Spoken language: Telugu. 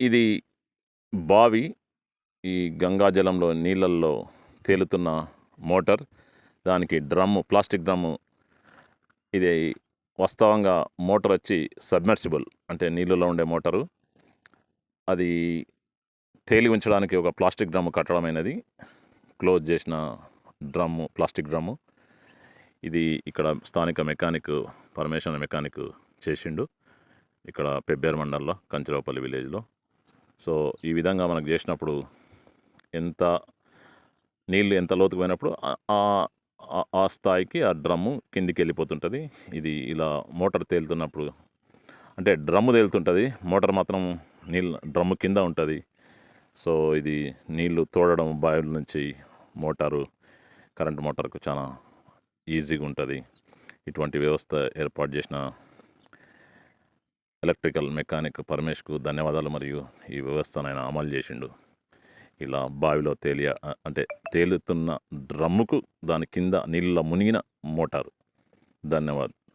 ఇది బావి ఈ గంగాజలంలో నీళ్ళల్లో తేలుతున్న మోటార్. దానికి డ్రమ్ము ప్లాస్టిక్ డ్రమ్ము. ఇది వాస్తవంగా మోటార్ వచ్చి సబ్మెర్సిబుల్ అంటే నీళ్ళలో ఉండే మోటారు. అది తేలి ఉంచడానికి ఒక ప్లాస్టిక్ డ్రమ్ము కట్టడమైనది. క్లోజ్ చేసిన డ్రమ్ము ప్లాస్టిక్ డ్రమ్ము. ఇది ఇక్కడ స్థానిక మెకానిక్ పరమేశ్వర మెకానిక్ చేసిండు. ఇక్కడ పెబ్బేరు మండల్లో కంచిరావుపల్లి విలేజ్లో. సో ఈ విధంగా మనకు చేసినప్పుడు ఎంత నీళ్ళు ఎంత లోతుకు పోయినప్పుడు ఆ- ఆ- స్థాయికి ఆ డ్రమ్ము కిందికి వెళ్ళిపోతుంటుంది. ఇది ఇలా మోటార్ తేలుతున్నప్పుడు అంటే డ్రమ్ము తేలుతుంటుంది. మోటార్ మాత్రం నీళ్ళు డ్రమ్ము కింద ఉంటుంది. సో ఇది నీళ్ళు తోడడం బావిల నుంచి మోటారు కరెంట్ మోటార్కు చాలా ఈజీగా ఉంటుంది. ఇటువంటి వ్యవస్థ ఏర్పాటు చేసిన ఎలక్ట్రికల్ మెకానిక్ పరమేష్కు ధన్యవాదాలు మరియు ఈ వ్యవస్థను ఆయన అమలు చేసిండు. ఇలా బావిలో తేలియ అంటే తేలుతున్న డ్రమ్ముకు దాని కింద నీళ్ళ మునిగిన మోటారు. ధన్యవాదాలు.